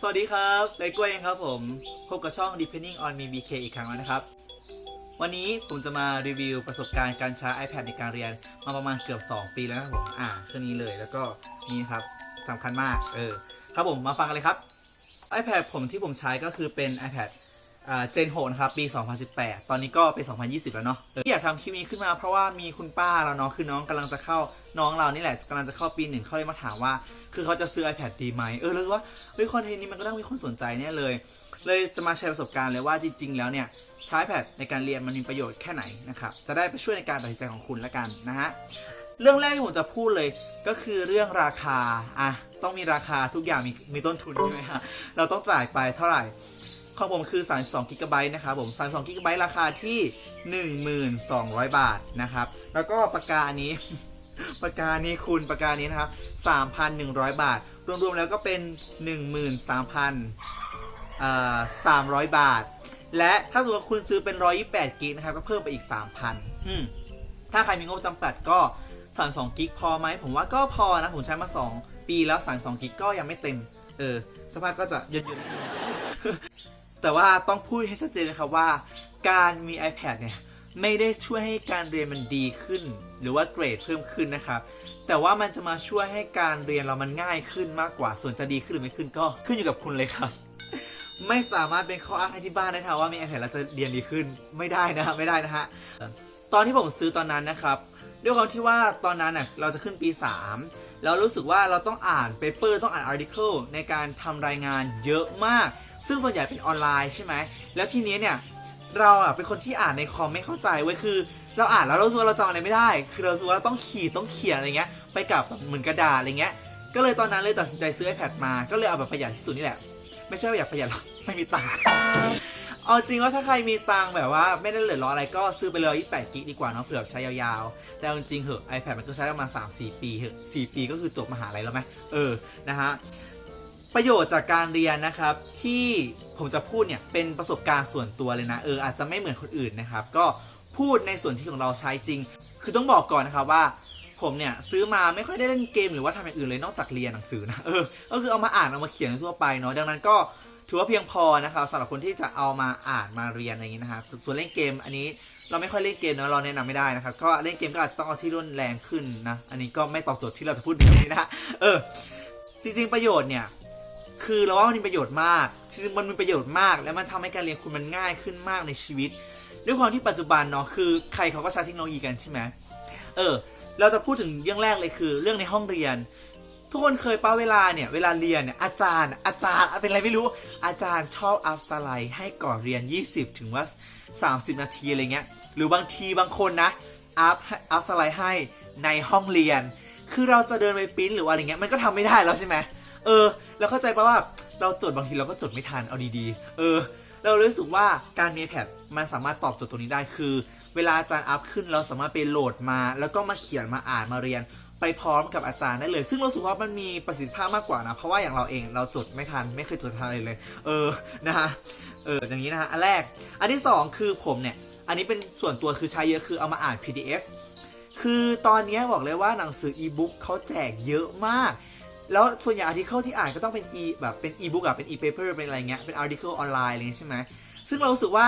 สวัสดีครับไลกล้วยเองครับผม พบกับช่อง Depending on Me BK อีกครั้งแล้วนะครับ วันนี้ผมจะมารีวิวประสบการณ์การใช้ iPad ในการเรียน มาประมาณเกือบ 2 ปีแล้วนะผม อ่าเครื่องนี้เลยแล้วก็นี่ครับสำคัญมาก เออ ครับผมมาฟังกันเลยครับ iPad ผมที่ผมใช้ก็คือเป็น iPad อ่า Gen 6นะครับปี 2018 ตอนนี้ก็เป็น 2020 แล้วเนาะที่อยากทำคลิปนี้ขึ้นมาเพราะว่ามีคุณป้าเราเนาะคือน้องกำลังจะเข้าน้องเรานี่แหละกำลังจะเข้าปีหนึ่งเขาเลยมาถามว่า คือเขาจะซื้อ iPad ดีไหมเออรู้สึกว่าเฮ้ยคอนเทนต์นี้มันก็ต้องมีคนสนใจแน่เลย เลยจะมาแชร์ประสบการณ์เลยว่าจริง ๆ แล้วเนี่ยใช้ iPad ในการเรียนมันมีประโยชน์แค่ไหนนะครับจะได้ไปช่วยในการตัดสินใจของคุณละกันนะฮะเรื่องแรกที่ผมจะพูดเลยก็คือเรื่องราคาอะต้องมีราคาทุกอย่างมีมีต้นทุนใช่ไหมฮะเราต้องจ่ายไปเท่าไหร่ ของผมคือ 32 g b นะครับผม 32 g b ราคาที่ 1,200 บาทนะครับ แล้วก็ปากกานี้ ปากกานี้คุณปากกานี้นะครับ 3,100 บาท รวมๆแล้วก็เป็น 13,300 บาท และถ้าสมมติว่าคุณซื้อเป็น 128กิกนะครับ ก็เพิ่มไปอีก 3,000อืมถ้าใครมีงบจำกัดก็32กิกพอไหมผมว่าก็พอนะ ผมใช้มา 2 ปีแล้ว32กิกก็ยังไม่เต็ม เออสภาพก็จะเยืน แต่ว่าต้องพูดให้ชัดเจนนะครับว่า การมี iPad เนี่ยไม่ได้ช่วยให้การเรียนมันดีขึ้น หรือว่าเกรดเพิ่มขึ้นนะครับ แต่ว่ามันจะมาช่วยให้การเรียนเรามันง่ายขึ้นมากกว่า ส่วนจะดีขึ้นหรือไม่ขึ้นก็ขึ้นอยู่กับคุณเลยครับ ไม่สามารถเป็นข้ออ้างให้ที่บ้านได้ค่ะว่ามี iPad แล้วจะเรียนดีขึ้นไม่ได้นะไม่ได้นะฮะตอนที่ผมซื้อตอนนั้นนะครับด้วยความที่ว่าตอนนั้นน่ะเราจะขึ้นปี 3 แล้วรู้สึกว่าเราต้องอ่านเปเปอร์ต้องอ่านอาร์ติเคิลในการทำรายงานเยอะมาก ซึ่งส่วนใหญ่เป็นออนไลน์ใช่ไหม แล้วทีนี้เนี่ย เราอะเป็นคนที่อ่านในคอมไม่เข้าใจเว้ยคือ เราอ่านแล้วเรารู้ว่าเราจำอะไรไม่ได้ คือเรารู้ว่าต้องขีดต้องเขียนอะไรเงี้ย ไปกับแบบเหมือนกระดาษอะไรเงี้ย ก็เลยตอนนั้นเลยตัดสินใจซื้อ iPad มา ก็เลยเอาแบบประหยัดที่สุดนี่แหละ ไม่ใช่ว่าอยากประหยัดหรอก ไม่มีตังค์ เอาจริงว่าถ้าใครมีตังค์แบบว่าไม่ได้เหลือร้ออะไรก็ซื้อไปเลย28กิกดีกว่าเนาะเผื่อใช้ยาวๆ แต่จริงๆเหอะ iPad มันก็ใช้ประมาณ3-4 ปีเหอะ4ปีก็คือจบมหาลัยแล้วไหมเออ นะฮะ ประโยชน์จากการเรียนนะครับที่ผมจะพูดเนี่ยเป็นประสบการณ์ส่วนตัวเลยนะเอออาจจะไม่เหมือนคนอื่นนะครับ ก็พูดในส่วนที่ของเราใช้จริง คือต้องบอกก่อนนะครับว่า ผมเนี่ยซื้อมาไม่ค่อยได้เล่นเกมหรือว่าทำอย่างอื่นเลยนอกจากเรียนหนังสือนะเออก็คือเอามาอ่านเอามาเขียนทั่วไปเนาะดังนั้นก็ถือว่าเพียงพอนะครับสำหรับคนที่จะเอามาอ่านมาเรียนอะไรอย่างนี้นะครับส่วนเล่นเกมอันนี้เราไม่ค่อยเล่นเกมเนาะเราแนะนำไม่ได้นะครับก็เล่นเกมก็อาจจะต้องเอาที่รุนแรงขึ้นนะอันนี้ก็ไม่ตอบโจทย์ที่เราจะพูดในวันนี้นะเออจริงๆประโยชน์เนี่ย คือเราว่ามันมีประโยชน์มากจริงๆมันมีประโยชน์มาก และมันทำให้การเรียนคุณมันง่ายขึ้นมากในชีวิต ด้วยความที่ปัจจุบันเนาะคือใครเขาก็ใช้เทคโนโลยีกันใช่ไหมเออ เราจะพูดถึงเรื่องแรกเลยคือ เรื่องในห้องเรียน ทุกคนเคยป้าเวลาเนี่ยเวลาเรียนเนี่ยอาจารย์ อาจารย์เป็นอะไรไม่รู้ อาจารย์ชอบอัพสไลด์ให้ก่อนเรียน 20 ถึงว่า 30 นาทีอะไรเงี้ยหรือบางทีบางคนนะอัพอัพสไลด์ให้ในห้องเรียน คือเราจะเดินไปปิ้นหรือว่าอะไรเงี้ยมันก็ทำไม่ได้แล้วใช่ไหมเเออ แล้วเข้าใจปะว่าเราจดบางทีเราก็จดไม่ทันเอาดีๆ เออ เรารู้สึกว่าการมีแพดมันสามารถตอบโจทย์ตรงนี้ได้คือ เวลาอาจารย์อัพขึ้นเราสามารถไปโหลดมา แล้วก็มาเขียนมาอ่านมาเรียนไปพร้อมกับอาจารย์ได้เลย ซึ่งเรารู้สึกว่ามันมีประสิทธิภาพมากกว่านะ เพราะว่าอย่างเราเองเราจดไม่ทัน ไม่เคยจดทันเลยเลย เออ นะฮะ เออ อย่างนี้นะฮะ อันแรก อันที่สองคือผมเนี่ย อันนี้เป็นส่วนตัวคือใช้เยอะคือเอามาอ่าน PDF คือตอนนี้บอกเลยว่าหนังสืออีบุ๊กเขาแจกเยอะมาก แล้วส่วนใหญ่อาร์ติเคิลที่อ่านก็ต้องเป็น e แบบเป็นอีบุ๊กอะเป็น e paper เป็นอะไรเงี้ยเป็นอาร์ติเคิลออนไลน์อะไรเงี้ยใช่ไหมซึ่งเรารู้สึกว่า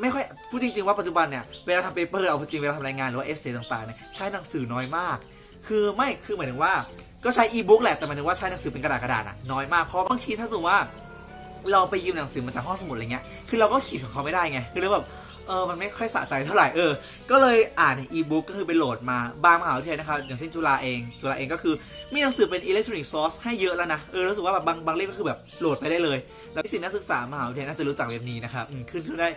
ไม่ค่อยพูดจริง ๆ ว่าปัจจุบันเนี่ยเวลาทำเปเปอร์เอาจริงเวลาทำรายงานหรือว่าเอเซต่างๆเนี่ยใช้หนังสือน้อยมาก คือไม่คือหมายถึงว่าก็ใช้อีบุ๊กแหละแต่หมายถึงว่าใช้หนังสือเป็นกระดาษกระดาษอะน้อยมากเพราะบางทีถ้าสมมติว่า เราไปยืมหนังสือมาจากห้องสมุดอะไรเงี้ยคือเราก็เขียนของเขาไม่ได้ไงคือเราแบบ เออมันไม่ค่อยสะใจเท่าไหร่เออ ก็เลยอ่านในอีบุ๊กก็คือไปโหลดมาบางมหาวิทยาลัยนะครับอย่างเช่นจุฬาเองจุฬาเองก็คือมีหนังสือเป็นอิเล็กทรอนิกส์ซอร์สให้เยอะแล้วนะเออรู้สึกว่าแบบบางบางเล่มก็คือแบบโหลดไปได้เลย แล้วนิสินักศึกษามหาวิทยาลัยน่าจะรู้จักเว็บนี้นะครับอืมขึ้นขึ้นได้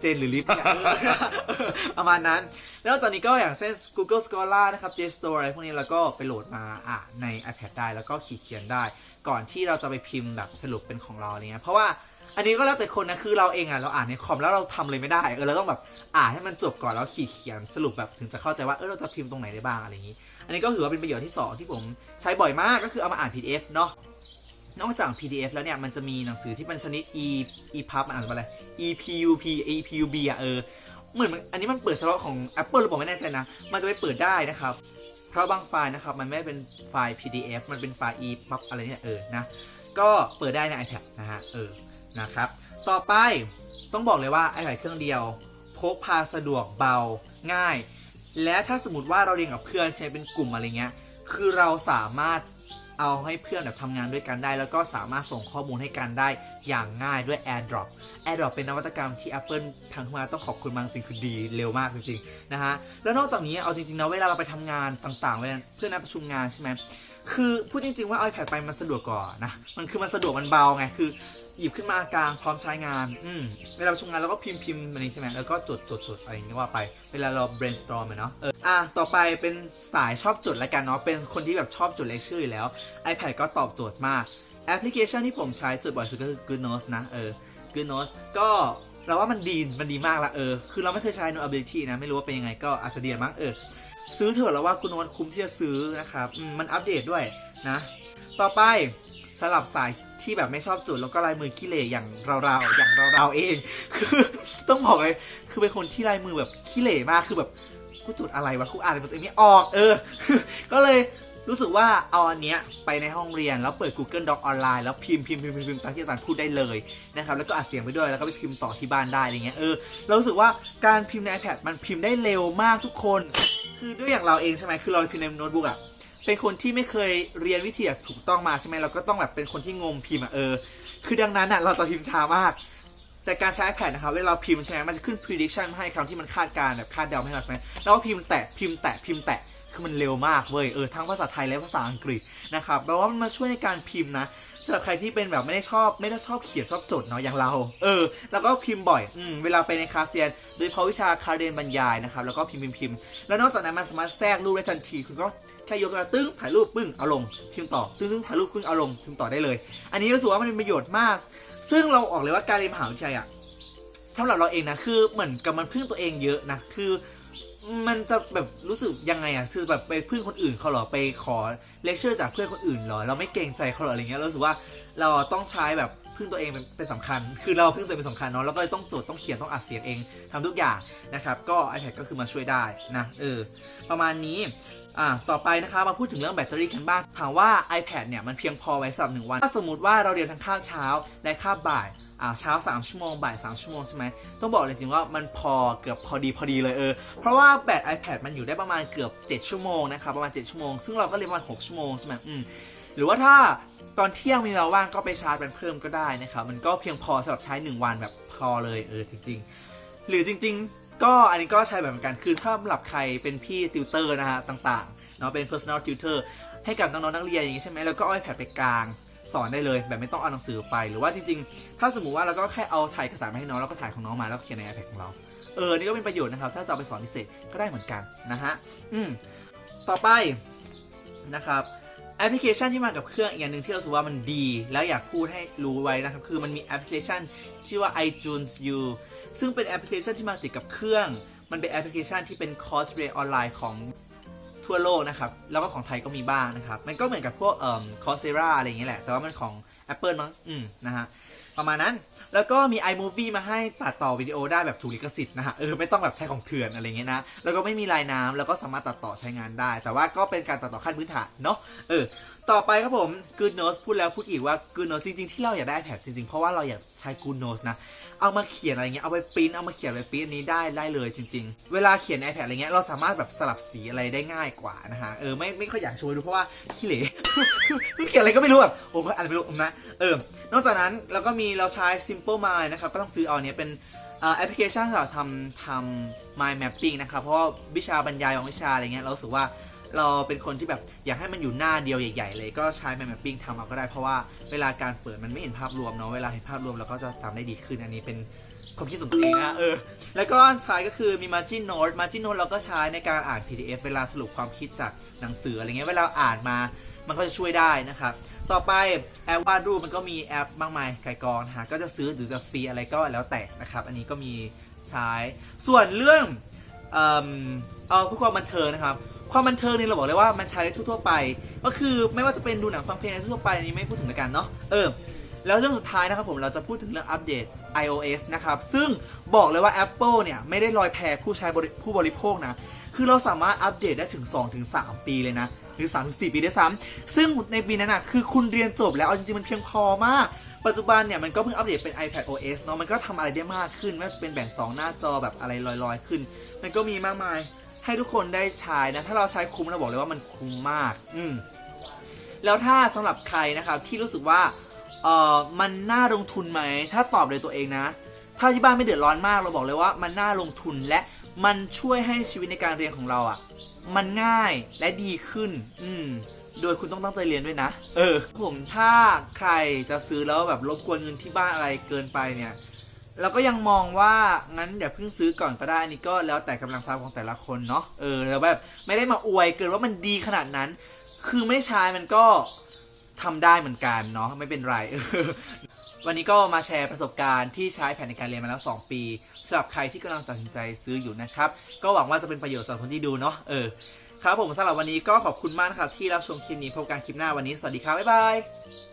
เจนหรือลิฟต์เนี่ยเออประมาณนั้น แล้วจากนี้ก็อย่างเช่น Google Scholar นะครับ JSTOR อะไรพวกนี้แล้วก็ไปโหลดมาอะใน iPad ได้แล้วก็ขีดเขียนได้ ก่อนที่เราจะไปพิมพ์แบบสรุปเป็นของเราเนี่ยเพราะว่าอันนี้ก็แล้วแต่คนนะคือเราเองอะเราอ่านในคอมแล้วเราทำเลยไม่ได้เออเราต้องแบบอ่านให้มันจบก่อนแล้วขีดเขียนสรุปแบบถึงจะเข้าใจว่าเออเราจะพิมพ์ตรงไหนได้บ้างอะไรอย่างนี้ อันนี้ก็ถือว่าเป็นประโยชน์ที่สองที่ผมใช้บ่อยมากก็คือเอามาอ่าน PDF เนาะ นอกจาก PDF แล้วเนี่ยมันจะมีหนังสือที่เป็นชนิด e EPUB มันอ่านว่าอะไร EPUB EPUB อะเออเหมือนมันอันนี้มันเปิดเฉพาะของ Apple หรือเปล่าไม่แน่ใจนะ มันจะไปเปิดได้นะครับ เพราะบางไฟล์นะครับ มันไม่เป็นไฟล์ PDF มันเป็นไฟล์ EPUB อะไรเนี่ยเออนะก็เปิดได้ใน iPad นะฮะเออนะครับ ต่อไปต้องบอกเลยว่า iPad เครื่องเดียว พกพาสะดวกเบาง่าย และถ้าสมมติว่าเราเรียนกับเพื่อนใช้เป็นกลุ่มอะไรเงี้ยคือเราสามารถ เอาให้เพื่อนแบบทำงานด้วยกันได้ แล้วก็สามารถส่งข้อมูลให้กันได้อย่างง่ายด้วย AirDrop AirDrop เป็นนวัตกรรมที่ Apple ทางมาต้องขอบคุณมากจริงคือดีเร็วมากจริงๆนะฮะแล้วนอกจากนี้เอาจริงๆนะเวลาเราไปทำงานต่างๆเวลาเพื่อนนัดประชุมงานใช่ไหม คือพูดจริงๆว่า iPad ไปมันสะดวกกว่านะ มันคือมันสะดวกมันเบาไง คือ หยิบขึ้นมากลางพร้อมใช้งาน อืมเวลาประชุมงานเราก็พิมพ์พิมพ์อันนี้ใช่ไหมแล้วก็จดจดจดอะไรอย่างเงี้ยว่าไป เวลาเรา brainstorm เนาะ เออ อะ ต่อไปเป็นสายชอบจดล้วกันเนาะ เป็นคนที่แบบชอบจดเลคเชอร์อยู่แล้ว iPad ก็ตอบโจทย์มาก แอปพลิเคชันที่ผมใช้จดบ่อยสุดก็คือ Good Notes นะ เออ Good Notes ก็ เราว่ามันดีมันดีมากละเออ คือเราไม่เคยใช้ no ability นะ ไม่รู้ว่าเป็นยังไงก็อาจจะดีมั้งเออ ซื้อเถอะแล้วว่าคุณโน้ตคุ้มที่จะซื้อนะครับอืมมันอัปเดตด้วยนะ ต่อไปสลับสายที่แบบไม่ชอบจุดแล้วก็ลายมือขี้เหร่อย่างเราๆอย่างเราๆเอง คือต้องบอกเลยคือเป็นคนที่ลายมือแบบขี้เหร่มากคือแบบกูจุดอะไรวะกูอ่านอะไรตัวเองไม่ออกเออ ก็เลย รู้สึกว่าเอาอันเนี้ยไปในห้องเรียนแล้วเปิด Google Doc ออนไลน์แล้วพิมพ์พิมพ์พิมพ์พิมพ์พิมพ์ตามที่อาจารย์พูดได้เลยนะครับแล้วก็อัดเสียงไปด้วยแล้วก็ไปพิมพ์ต่อที่บ้านได้อะไรเงี้ยเออเรารู้สึกว่าการพิมพ์ใน iPad มันพิมพ์ได้เร็วมากทุกคน คือด้วยอย่างเราเองใช่ไหมคือเราพิมพ์ในโน้ตบุ๊กอะเป็นคนที่ไม่เคยเรียนวิธีถูกต้องมาใช่ไหมเราก็ต้องแบบเป็นคนที่งมพิมพ์อะเออ คือดังนั้นอะเราจะพิมพ์ช้ามากแต่การใช้ iPad นะครับเวลาเราพิมพ์ใช่ไหมมันจะขึ้น prediction ให้คำที่มันคาดการแบบคาดเดาให้เราใช่ไหมแล้วก็พิมพ์แตะพิมพ์แตะพิมพ์แตะ คือมันเร็วมากเว้ยเออทั้งภาษาไทยและภาษาอังกฤษนะครับแปลว่ามันมาช่วยในการพิมพ์นะสำหรับใครที่เป็นแบบไม่ได้ชอบไม่ได้ชอบเขียนชอบจดเนาะอย่างเรา เออ แล้วก็พิมพ์บ่อยอืมเวลาไปในคลาสเรียน โดยเฉพาะวิชาคาเรียนบรรยายนะครับแล้วก็พิมพ์พิมพ์พิมพ์แล้วนอกจากนั้นมันสามารถแทรกรูปได้ทันทีคุณก็แค่ยกกระตึ้งถ่ายรูปปึ้งเอาลงพิมพ์ต่อตึ้งตึ้งถ่ายรูปปึ้งเอาลงพิมพ์ต่อได้เลย อันนี้รู้สึกว่ามันเป็นประโยชน์มาก ซึ่งเราออกเลยว่าการเรียนมหาวิทยาลัยอะสำหรับเราเองนะคือเหมือนกับมันพึ่งตัวเองเยอะนะคือ มันจะแบบรู้สึกยังไงอะคือแบบไปพึ่งคนอื่นเขาเหรอไปขอเลคเชอร์จากเพื่อนคนอื่นเหรอเราไม่เกรงใจเขาเหรออะไรเงี้ยเราสึกว่าเราต้องใช้แบบพึ่งตัวเองเป็นเป็นสำคัญ คือเราพึ่งตัวเองเป็นสำคัญเนาะแล้วก็เลยต้องจดต้องเขียนต้องอัดเสียงเองทำทุกอย่างนะครับก็ iPad ก็คือมาช่วยได้นะเออประมาณนี้อ่าต่อไปนะคะมาพูดถึงเรื่องแบตเตอรี่กันบ้างถามว่า iPad เนี่ยมันเพียงพอไว้สำหรับหนึ่งวัน ถ้าสมมติว่าเราเรียนทั้งคาบเช้าและคาบบ่าย อ่าเช้า 3 ชั่วโมงบ่าย 3 ชั่วโมงใช่ไหมต้องบอกเลยจริงว่ามันพอเกือบพอดีพอดีเลยเออเพราะว่าแบต iPad มันอยู่ได้ประมาณเกือบ 7 ชั่วโมงนะครับประมาณ 7 ชั่วโมง ซึ่งเราก็เรียนประมาณ 6 ชั่วโมงใช่ไหมอืมหรือว่าถ้าตอนเที่ยงมีเวลาว่างก็ไปชาร์จเป็นเพิ่มก็ได้นะครับมันก็เพียงพอสำหรับใช้ 1 วันแบบพอเลยเออจริง ๆ หรือจริง ๆ ก็อันนี้ก็ใช้แบบเหมือนกันคือถ้าสำหรับใครเป็นพี่ติวเตอร์นะฮะต่างๆเนาะเป็น personal tutor ให้กับน้องๆนักเรียนอย่างนี้ใช่ไหมแล้วก็เอา iPad ไปกลาง สอนได้เลย แบบไม่ต้องเอาหนังสือไป หรือว่าจริงๆ ถ้าสมมติว่าเราก็แค่เอาถ่ายเอกสารมาให้น้องแล้วก็ถ่ายของน้องมาแล้วเขียนใน iPad ของเรา เออ นี่ก็เป็นประโยชน์นะครับ ถ้าจะเอาไปสอนพิเศษก็ได้เหมือนกันนะฮะ อืม ต่อไปนะครับแอปพลิเคชันที่มากับเครื่องอีกอย่างหนึ่งที่เราสึกว่ามันดี แล้วอยากพูดให้รู้ไว้นะครับ คือมันมีแอปพลิเคชันชื่อว่า iTunes U ซึ่งเป็นแอปพลิเคชันที่มาติดกับเครื่อง มันเป็นแอปพลิเคชันที่เป็นคอร์สเรียนออนไลน์ของ ทั่วโลกนะครับ แล้วก็ของไทยก็มีบ้างนะครับ มันก็เหมือนกับพวกเอ่อคอเซราอะไรอย่างเงี้ยแหละ แต่ว่ามันของ Apple มั้ง อืม นะฮะ ประมาณนั้น แล้วก็มี iMovie มาให้ตัดต่อวิดีโอได้แบบถูกลิขสิทธิ์นะฮะเออไม่ต้องแบบใช้ของเถื่อนอะไรเงี้ยนะแล้วก็ไม่มีลายน้ำแล้วก็สามารถตัดต่อใช้งานได้ แต่ว่าก็เป็นการตัดต่อขั้นพื้นฐานเนาะเออต่อไปครับผม Good Notes พูดแล้วพูดอีกว่า Good Notes จริงๆ ที่เราอยากได้ iPad จริงๆ เพราะว่าเราอยากใช้ Good Notes นะ เอามาเขียนอะไรเงี้ยเอาไปปริ้นเอามาเขียนไรปริ้นอันนี้ได้ได้เลยจริง ๆ เวลาเขียนใน iPad อะไรเงี้ยเราสามารถแบบสลับสีอะไรได้ง่ายกว่านะฮะเออไม่ไม่ค่อยอยากโชว์ดูเพราะว่าขี้เหร่เขียนอะไรก็ไม่รู้แบบโอ้ยอ่านไม่รู้นะเออ นอกจากนั้นเราก็มีเราใช้ Simple Mind นะครับ ก็ต้องซื้อเอาเนี้ยเป็นแอปพลิเคชันสำหรับทำทำ mind mapping นะครับ เพราะว่าวิชาบรรยายของวิชาอะไรเงี้ยเราสึกว่าเราเป็นคนที่แบบอยากให้มันอยู่หน้าเดียวใหญ่ ๆ เลยก็ใช้ mind mapping ทำเอาก็ได้เพราะว่าเวลาการเปิดมันไม่เห็นภาพรวมเนาะเวลาเห็นภาพรวมเราก็จะจำได้ดีขึ้นอันนี้เป็นความคิดส่วนตัวเองนะเออ แล้วก็ใช้ก็คือมี margin note margin note เราก็ใช้ในการอ่าน PDF เวลาสรุปความคิดจากหนังสืออะไรเงี้ยเวลาอ่านมามันก็จะช่วยได้นะครับ ต่อไปแอปวาดรูปมันก็มีแอปมากมายไกลกองนะฮะก็จะซื้อหรือจะฟรีอะไรก็แล้วแต่นะครับ อันนี้ก็มีใช้ส่วนเรื่องเอ่อเอาพื่อความบันเทิงนะครับ ความบันเทิงนี่เราบอกเลยว่ามันใช้ได้ทั่วๆไป ก็คือไม่ว่าจะเป็นดูหนังฟังเพลงทั่วไปอันนี้ไม่พูดถึงแล้วกันเนาะเออแล้วเรื่องสุดท้ายนะครับผมเราจะพูดถึงเรื่องอัปเดต iOS นะครับ ซึ่งบอกเลยว่า Apple เนี่ย ไม่ได้ลอยแพผู้ใช้ผู้บริโภคนะ คือเราสามารถอัปเดตได้ถึง 2-3 ปีเลยนะ หรือ 3-4 ปีได้วยซ้ำซึ่งในปีนั้นอะคือคุณเรียนจบแล้วเอาจริงๆ มันเพียงพอมาก ปัจจุบันเนี่ยมันก็เพิ่งอัปเดตเป็น iPad OS เนาะมันก็ทำอะไรได้มากขึ้นไม่ว่าจะเป็นแบ่งสองหน้าจอแบบอะไรลอยๆ ขึ้น มันก็มีมากมายให้ทุกคนได้ใช้นะถ้าเราใช้คุ้มเราบอกเลยว่ามันคุ้มมาก อืมแล้วถ้าสำหรับใครนะครับที่รู้สึกว่าเออมันน่าลงทุนไหม ถ้าตอบเลยตัวเองนะ ถ้าที่บ้านไม่เดือดร้อนมากเราบอกเลยว่ามันน่าลงทุนและ มันช่วยให้ชีวิตในการเรียนของเราอะ่ะ มันง่ายและดีขึ้น อืม โดยคุณต้องตั้งใจเรียนด้วยนะ เออ ผมถ้าใครจะซื้อแล้วแบบรบกวนเงินที่บ้านอะไรเกินไปเนี่ย เราก็ยังมองว่างั้นอย่าเพิ่งซื้อก่อนก็ได้อันนี่ก็แล้วแต่กำลังทรัพย์ของแต่ละคนเนาะ เออแล้วแบบไม่ได้มาอวยเกินว่ามันดีขนาดนั้น คือไม่ใช้มันก็ทำได้เหมือนกันเนาะไม่เป็นไรออวันนี้ก็มาแชร์ประสบการณ์ที่ใช้แผนในการเรียนมาแล้ว 2 ปี สำหรับใครที่กำลังตัดสินใจซื้ออยู่นะครับ ก็หวังว่าจะเป็นประโยชน์สำหรับคนที่ดูเนาะเออครับผมสำหรับวันนี้ก็ขอบคุณมากนะครับที่รับชมคลิปนี้พบกันคลิปหน้าวันนี้สวัสดีครับบ๊ายบาย